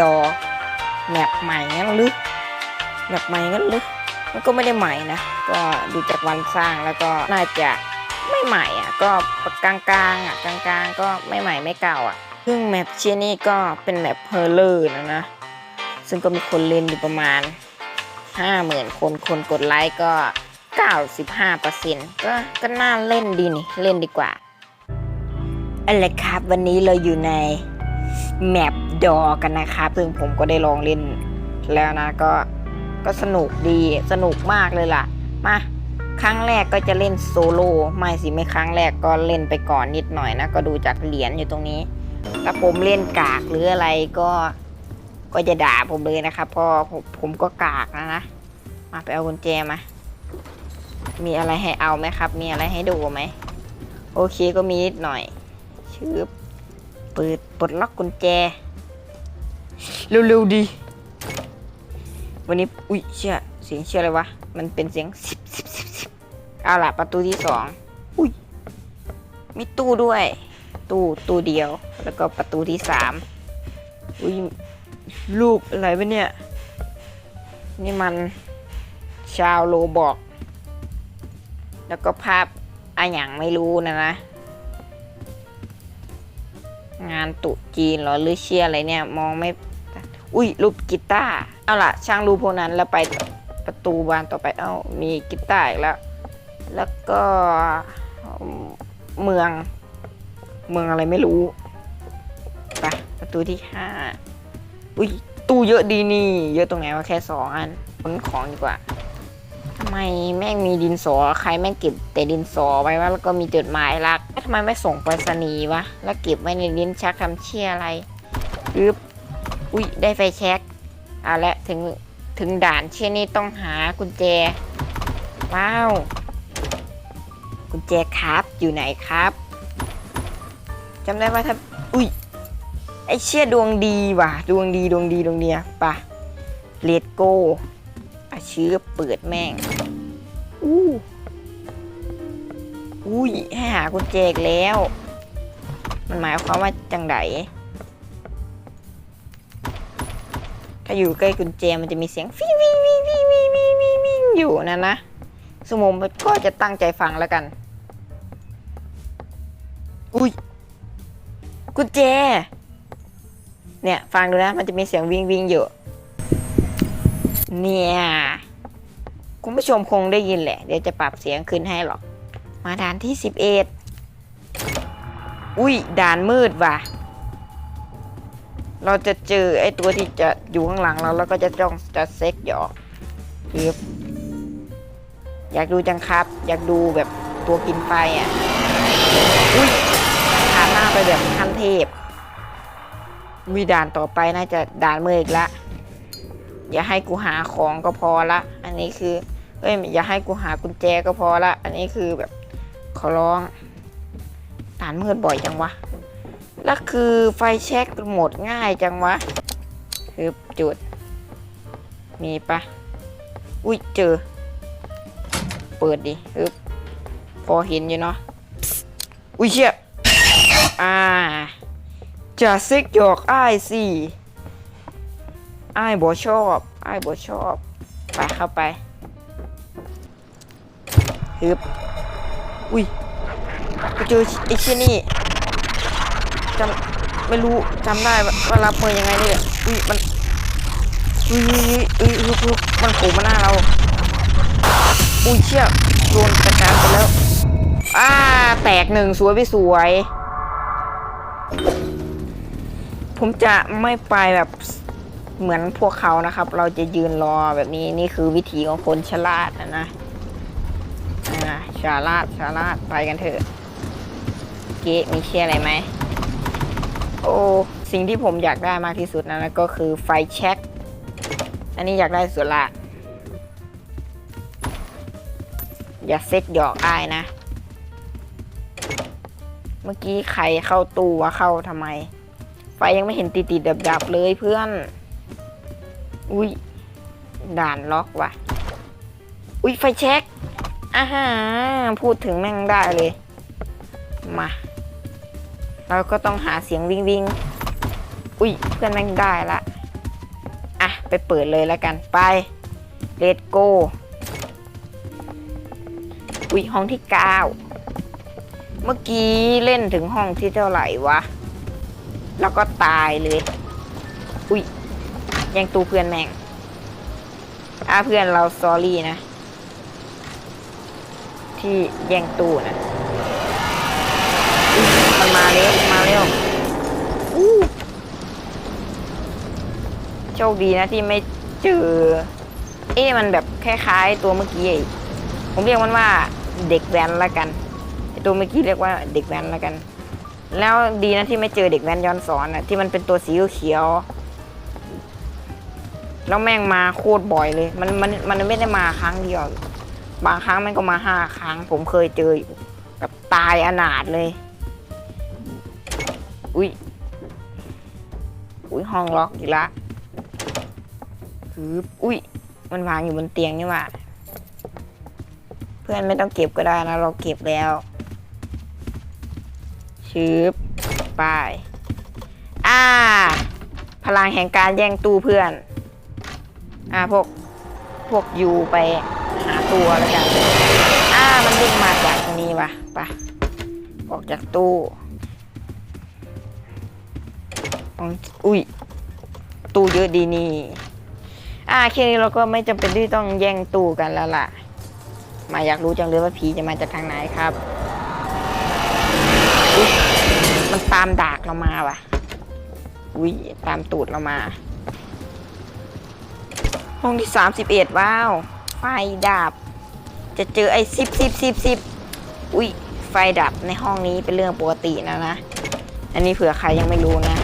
ดอแมปใหม่งั้นหรือแมปใหม่งั้นหรือมันก็ไม่ได้ใหม่นะ ก็ดูจากวันสร้างแล้วก็น่าจะไม่ใหม่อะ ก็กลางๆอะกลางๆ ก็ไม่ใหม่ไม่เก่าอะซึ่งแมปเชียนี่ก็เป็นแมปเพอร์เลอร์นะนะ ซึ่งก็มีคนเล่นอยู่ประมาณ 50,000 คนคนกดไลค์ก็ 95%ก็ก็น่าเล่นดีนี่ เล่นดีกว่าเอาละครับ วันนี้เราอยู่ใน แมปดอกันนะครับซึ่งผมก็ได้ลองเล่นแล้วนะก็ก็สนุกดีสนุกมากเลยล่ะ มาครั้งแรกก็จะเล่นโซโล่ไม่สิไม่ครั้งแรกก็เล่นไปก่อนนิดหน่อยนะ ก็ดูจากเหรียญอยู่ตรงนี้ ถ้าผมเล่นกากหรืออะไรก็ก็จะด่าผมเลยนะครับเพราะผมผมก็กากนะนะมาไปเอากุญแจมา มีอะไรให้เอาไหมครับ มีอะไรให้ดูไหม โอเคก็มีนิดหน่อยชืบ เปิดปลดล็อกกุญแจ เร็วๆดี วันนี้ อุ้ยเชื่อเสียงเชื่ออะไรวะ มันเป็นเสียงสิบสิบสิบสิบเอาล่ะประตูที่สองอุ้ย มีตู้ด้วย ตู้ตู้เดียว แล้วก็ประตูที่สามอุ้ย รูปอะไรวะเนี่ย นี่มันชาวโลบอก แล้วก็ภาพอะอย่างไม่รู้นะนะ งานตุจีนหรอหรือเชียอะไรเนี่ย มองไม่อุ้ยรูปกีตาร์เอาล่ะ ช่างรูปพวกนั้นแล้วไปประตูบานต่อไปเอ้ามีกีตาร์อีกแล้ว แล้วก็เมือง เมืองอะไรไม่รู้ไปประตูที่ห้าอุ้ยตู้เยอะดีนี่ เยอะตรงไหนวะแค่สองอันขนของดีกว่า ไมแม่งมีดินสอใครแม่งเก็บแต่ดินสอไว้วะแล้วก็มีจดหมายรักทำไมไม่ส่งไปรษณีย์วะแล้วเก็บไว้ในลิ้นชักทำเชี่ยอะไรอึบอุ้ยได้ไฟแช็กเอาละถึงถึงด่านเชี่ยนี่ต้องหากุญแจว้าวกุญแจครับอยู่ไหนครับจำได้ว่าถ้าอุ้ยไอเชี่ยดวงดีว่ะ ดวงดีดวงดีดวงเดียปะเลดโก เชื้อเปิดแม่ง อู้อุ้ยให้หากุญแจแล้ว มันหมายความว่าจังไดถ้าอยู่ใกล้กุญแจมันจะมีเสียงฟิววิววิววิววิววิววิวอยู่นะนะสมมติก็จะตั้งใจฟังแล้วกัน อุ้ยกุญแจ เนี่ย ฟังดูนะ มันจะมีเสียงวิ่งวิ่งอยู่ เนี่ย คุณผู้ชมคงได้ยินแหละ เดี๋ยวจะปรับเสียงขึ้นให้หรอก มาด่านที่สิบเอ็ดอุ้ยด่านมืดว่ะ เราจะเจอไอ้ตัวที่จะอยู่ข้างหลังเราแล้วก็จะจ้องจะเซ็กหยอกครับอยากดูจังครับ อยากดูแบบตัวกินไฟอะ อุ้ยผ่านหน้าไปแบบขั้นเทพวิด่านต่อไปน่าจะด่านมืออีกละ อย่าให้กูหาของก็พอละ อันนี้คือเอ้ยอย่าให้กูหากุญแจก็พอละ อันนี้คือแบบขอร้องด่านมืดบ่อยจังวะ แล้วคือไฟแช็กหมดง่ายจังวะคือจุด มีปะอุ้ยเจอ เปิดดิฮึบพอเห็นอยู่เนาะ อุ้ยเชี่ยอ่าจะซิกหยอกอ้ายสิ ไอ้ายบ่ชอบไอ้ายบ่ชอบ ไปเข้าไปฮึบอุ้ยไปเจอไอ้เชี่ยนี่จำไม่รู้จำได้ว่ารับมือยังไงเนี่ยอุ้ยมันอุ้ยอุ้ยอุ้ยอุ้ยมันโผล่มาหน้าเราอุ้ยเชี่ยโดนจัดการไปแล้วอ่าแตกหนึ่งสวยไปสวย ผมจะไม่ไปแบบ เหมือนพวกเขานะครับ เราจะยืนรอแบบนี้นี่คือวิธีของคนฉลาดนะนะอ่าฉลาดฉลาดไปกันเถอะเก๊มีเชื่ออะไรไหมโอ้สิ่งที่ผมอยากได้มากที่สุดนะก็คือไฟแช็กอันนี้อยากได้สุดละอย่าเซ็ตหยอกอ้ายนะ เมื่อกี้ใครเข้าตู้วะเข้าทำไม ไฟยังไม่เห็นติดติดดับดับๆเลยเพื่อน อุ้ยด่านล็อกว่ะ อุ้ยไฟเช็คอ่าฮะพูดถึงแม่งได้เลย มา เราก็ต้องหาเสียงวิ่งวิ่งอุ้ยเพื่อนแม่งได้ละอะ ไปเปิดเลยแล้วกันไปเลตโกอุ้ยห้องที่เก้าเมื่อกี้เล่นถึงห้องที่เท่าไหร่วะ แล้วก็ตายเลย อุ้ย แยังตูเพื่อนแม่งอ่าเพื่อนเราซอรี่นะ ที่แย่งตูนะมันมาเร็วมาเร็วอู้โชคดีนะที่ไม่เจอ เอ๊มันแบบคล้ายๆตัวเมื่อกี้ผมเรียกมันว่าเด็กแว้นละกันตัวเมื่อกี้เรียกว่าเด็กแว้นละกัน แล้วดีนะที่ไม่เจอเด็กแว้นย้อนสอนอะที่มันเป็นตัวสีเขียว แล้วแม่งมาโคตรบ่อยเลย มันมันมันไม่ได้มาครั้งเดียว บางครั้งแมันก็มาห้าครั้ง ผมเคยเจออยู่แบบตายอนาถเลย อุ้ย อุ้ยห้องล็อกอีกละฮึบอุ้ย มันวางอยู่บนเตียงนี่ว่า เพื่อนไม่ต้องเก็บก็ได้นะ เราเก็บแล้วชืบไปอ่า พลังแห่งการแย่งตู้เพื่อน อ่าพวกพวกยูไปหาตัวแล้วกันอ่ามันวิ่งมาจากตรงนี้วะปะออกจากตู้อุ้ยตู้เยอะดีนี่อ่าแค่นี้เราก็ไม่จำเป็นที่ต้องแย่งตู้กันแล้วล่ะ มาอยากรู้จังเลยว่าผีจะมาจากทางไหนครับ มันตามดากเรามาว่ะอุ้ยตามตูดเรามา ห้องที่สามสิบเอ็ดว้าว ไฟดับ จะเจอไอ้สิบสิบสิบสิบอุ้ยไฟดับในห้องนี้เป็นเรื่องปกตินะนะ อันนี้เผื่อใครยังไม่รู้นะ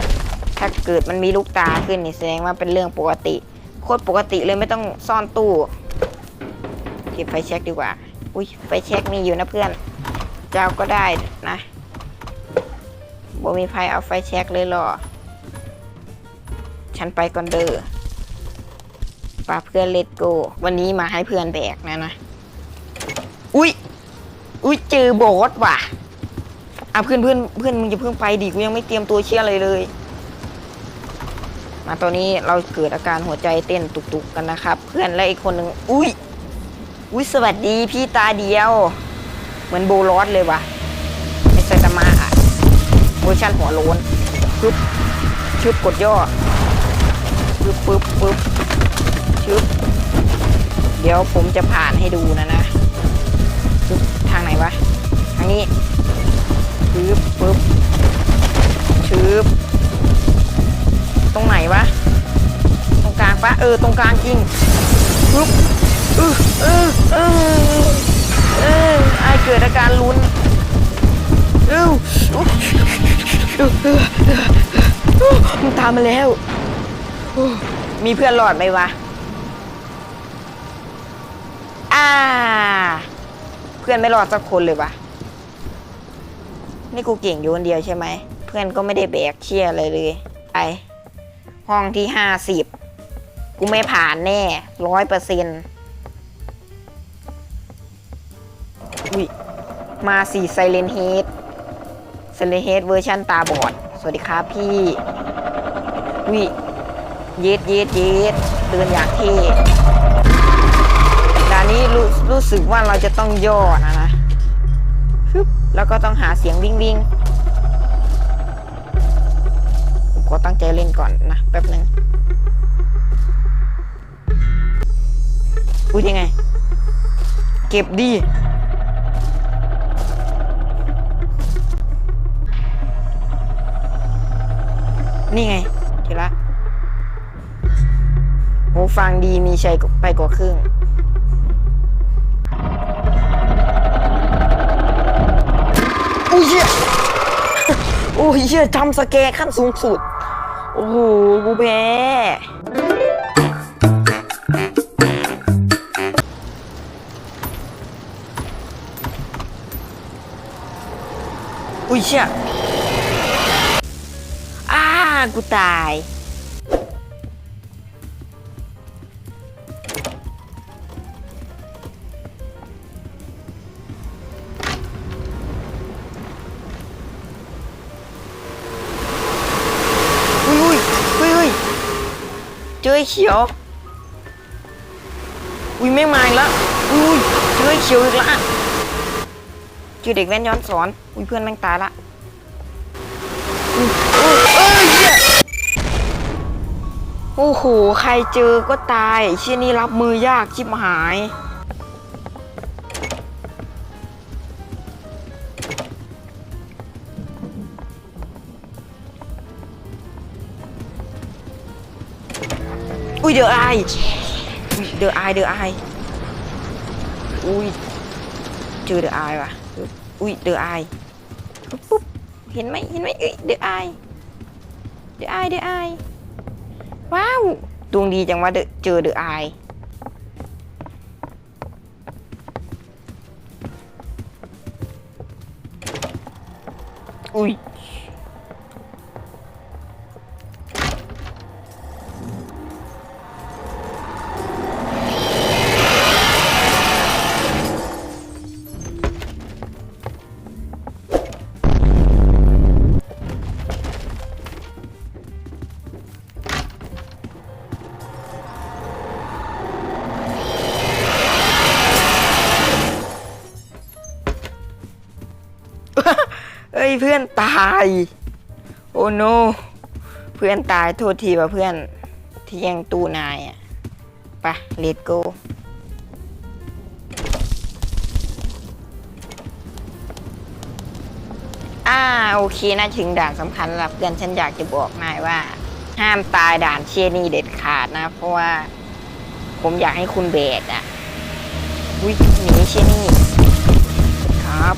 ถ้าเกิดมันมีลูกตาขึ้นนี่แสดงว่าเป็นเรื่องปกติ โคตรปกติเลยไม่ต้องซ่อนตู้ เก็บไฟแช็กดีกว่า อุ้ยไฟแช็กมีอยู่นะเพื่อน เจ้าก็ได้นะบ่มีไฟเอาไฟแช็กเลยหรอ ฉันไปก่อนเด้อ ปาเพื่อนเลตโก วันนี้มาให้เพื่อนแบกนะนะ อุ้ย อุ้ยเจอโบสว่ะ อะเพื่อนเพื่อนเพื่อนมึงจะเพิ่งไปดิกูยังไม่เตรียมตัวเชี่ยอะไรเลย มาตอนนี้เราเกิดอาการหัวใจเต้นตุกๆกันนะครับ เพื่อนและอีกคนหนึ่งอุ้ย อุ้ยสวัสดีพี่ตาเดียว เหมือนโบลอสเลยว่ะไอไซตามะอะเวอร์ชันหัวโลนปึ๊บชึบกดย่อปึ๊บปึ๊บปึ๊บ ชึบเดี๋ยวผมจะผ่านให้ดูนะนะชึบทางไหนวะ ทางนี้ชึบปึ๊บชึบตรงไหนวะ ตรงกลางปะเออ ตรงกลางจริงปึ๊บเออเออเออเออไอเกิดอาการลุ้นเอ้าอุ๊บเออเออมันตามมาแล้ว มีเพื่อนหลอดไหมวะ อ่า เพื่อนไม่รอดสักคนเลยวะนี่กูเก่งอยู่คนเดียวใช่ไหม เพื่อนก็ไม่ได้แบกเชี่ยอะไรเลยไปห้องที่ห้าสิบกูไม่ผ่านแน่ร้อยเปอร์เซ็นต์อุ้ยมาสี่ไซเลนเฮดไซเลนเฮดเวอร์ชันตาบอด สวัสดีครับพี่วิเย็ดเย็ดเย็ดเดินอย่างเท่ด่ รู้รู้สึกว่าเราจะต้องย่อนะนะฮึบแล้วก็ต้องหาเสียงวิ่งวิ่งผมขอตั้งใจเล่นก่อนนะแป๊บหนึ่งอุ้ยยังไง เก็บดี นี่ไงเจอละโหฟังดีมีชัยไปกว่าครึ่งี้ยโอ้ยเหี้ยจำสแกขั้นสูงสุด โอ้โหกูแพ้อุ้ยเชี่ยอ้ากูตาย เจ้ไอเขียว อุ้ยไม่มาอีกแล้วอุ้ยเจ้ไอเขียวอีกแล้วเจอเด็กแว้นย้อนสอน อุ้ยเพื่อนแม่งตายละอุ้เอ้ยโอ้โห ใครเจอก็ตายเชี่ยนี่รับมือยากชิบหาย Ui được ai? Ui, Được ai được ai? Ui. Chưa được ai mà Ui được ai? Búp búp. Hiến mạnh hiến mạnh. Ui được ai? Được ai được ai? Wow. Tuông đi chẳng qua được Chưa được ai? Ui. ฮ้ยเพื่อนตาย โอ้โน เพื่อนตายโทษทีป่ะเพื่อนที่ยังตูนายอะปะเลดโกอ่าโอเคนะถึงด่านสำคัญหลับเพื่อนฉันอยากจะบอกนายว่า ห้ามตายด่านเชียนี่เด็ดขาดนะ เพราะว่า ผมอยากให้คุณเบสอะวิ่งหนีเชียนี่ครับ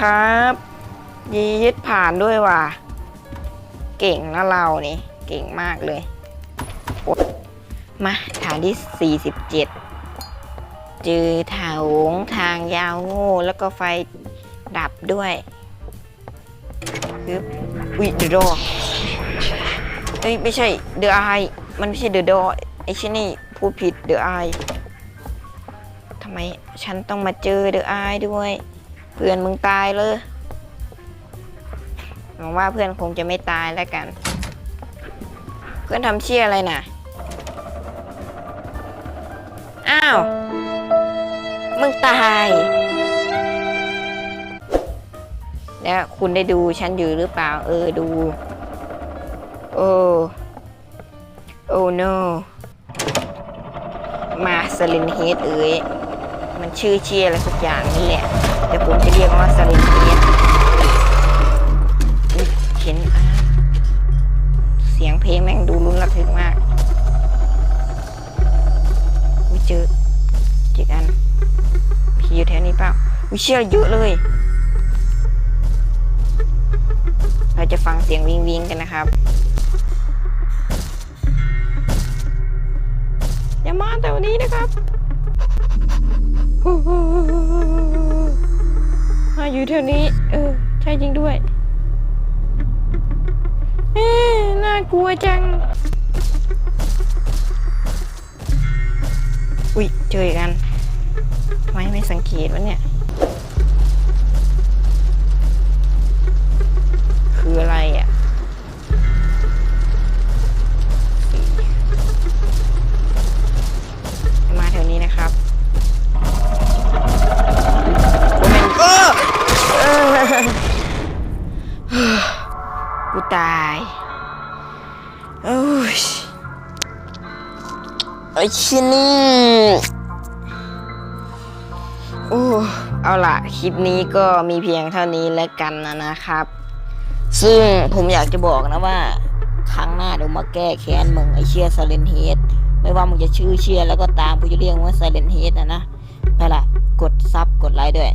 ครับ ยีดผ่านด้วยว่ะ เก่งนะเรานี่ เก่งมากเลย มาฐานที่ 47 เจอถงทางยาวโง่แล้วก็ไฟดับด้วยปึ๊บอุ้ยเดอะดอเอ้ย ไม่ใช่ เดอะไอมันไม่ใช่เดอะดอไอชินี่พูดผิดเดอะไอทำไมฉันต้องมาเจอเดอะไอด้วย เพื่อนมึงตายเลยหวังว่าเพื่อนคงจะไม่ตายแล้วกัน เพื่อนทำเชี่ยอะไรน่ะ อ้าว มึงตาย แล้วคุณได้ดูฉันอยู่หรือเปล่า เออดู โอ้โอ้ no มาสลินเฮดเอ้ยมันชื่อเชี่ยอะไรสักอย่างนี่แหละ แต่ผมจะเรียกว่าสลินเฮดอุ๊ยเห็นเสียงเพลงแม่งดูรุนระทึกมากอุ้ยเจอเจอกันผีอยู่แถวนี้เปล่าวิเชี่ยเยอะเลย เราจะฟังเสียงวิงวิงกันนะครับ อย่ามาแถวนี้นะครับ มาอยู่แถวนี้ เออ ใช่จริงด้วยเอ๊ะน่ากลัวจัง อุ๊ยเจออีกอันทำไมไม่สังเกตวะเนี่ย ไอ้ชินี่โอ้เอาล่ะ คลิปนี้ก็มีเพียงเท่านี้แล้วกันนะนะครับ ซึ่งผมอยากจะบอกนะว่า ครั้งหน้าเดี๋ยวมาแก้แค้นมึงไอเชียซาเลนเฮดไม่ว่ามึงจะชื่อเชียแล้วก็ตามกูจะเรียกว่าซาเลนเฮดนะนะไปละกดซับกดไลค์ด้วย